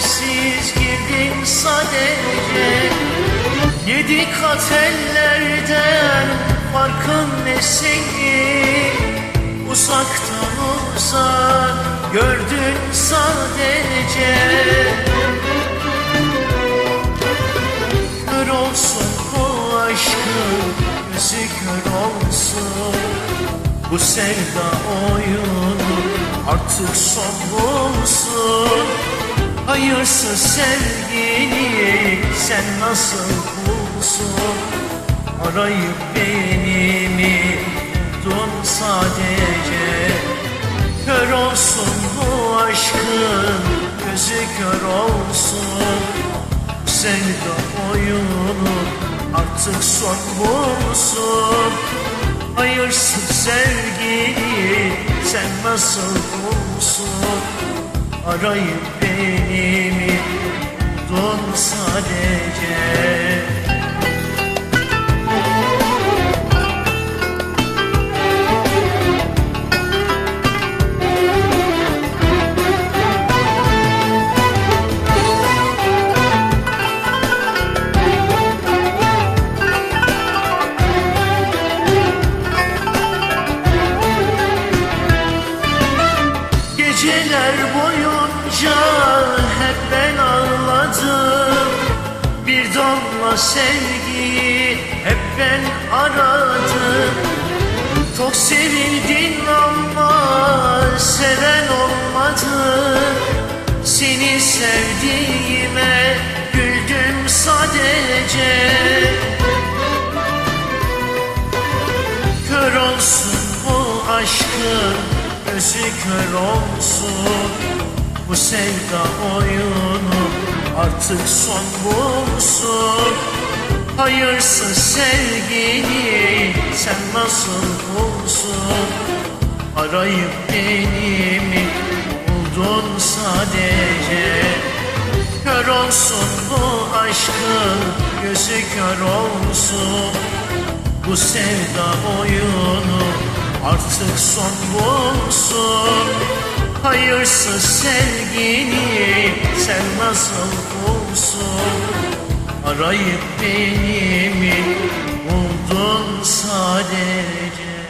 sevdim sadece. Yedi kat ellerden farkın ne senin? Uzaktan uzak gördün sadece. Kör olsun bu aşkın gözü kör olsun. Bu sevda oyunu artık son bulsun Hayırsız sevgini sen nasıl bulsun Arayıp benimi buldun sadece. Kör olsun bu aşkın gözü kör olsun. Sevda oyunu artık son bulsun Hayırsız sevgini sen nasıl bulsun Arayıp benimi buldun sadece damla sevgi hep ben aradım. Çok sevildin ama seven olmadı Seni sevdiğime güldüm sadece. Kör olsun bu aşkın gözü kör olsun. Bu sevda oyunu artık son bulsun Hayırsız sevgini sen nasıl bulsun Arayıp benimi buldun sadece. Kör olsun bu aşkın gözü kör olsun. Bu sevda oyunu artık son bulsun Hayırsız sevgini sen nasıl bulsun Arayıp benimi buldun sadece